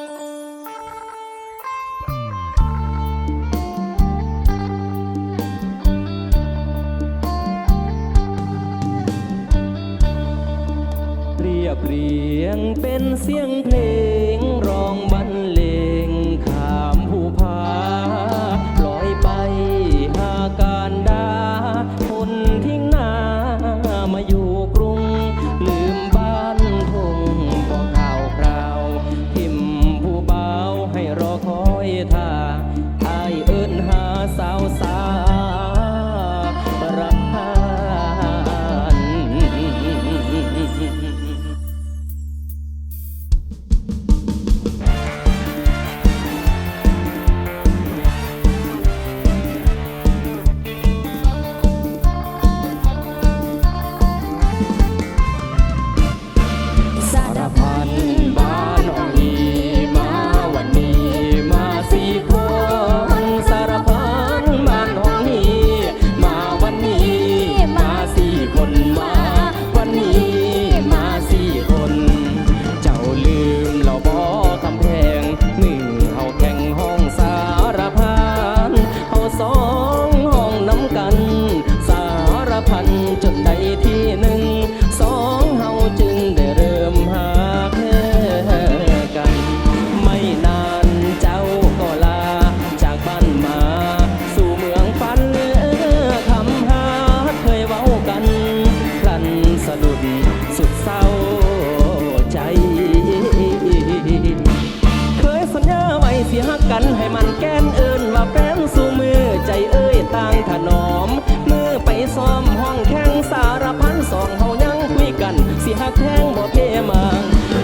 เรียบเรียงเป็นเสียงเพลง ถนอมมือไปซ้อมห้องแข้งสารพันสองเฮายังคุยกันสิหักแทงบ่เพมัง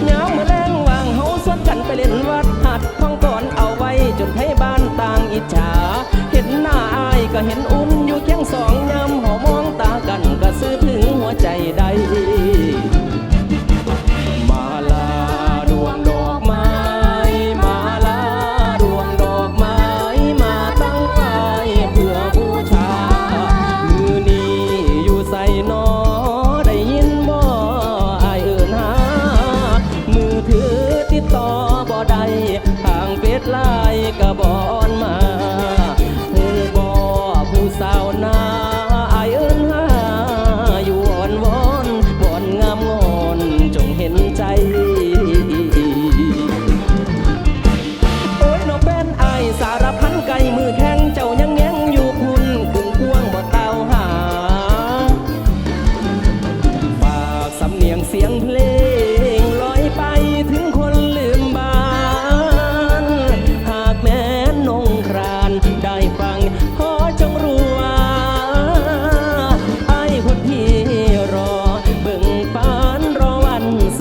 ยามมาแรงวางเฮาสวนกันไปเล่นวัดหัดท้องก่อนเอาไว้จนให้บ้านต่างอิจฉา เห็นหน้าอายก็เห็นอุ่นอยู่แข้งสองยามหอามองตากันก็ซื้อถึงหัวใจ บอนมาหูบอผู้สาวนาอายเอิ้นหาอยู่อ่อนวอนบอนงามงอนจงเห็นใจ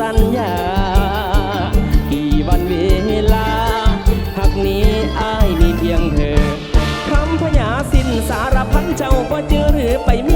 ัญญา กี่วันเวลาพักนี้อ้ายมีเพียงเธอคำพญาสินสารพันเจ้าก็เจอหรือไปมี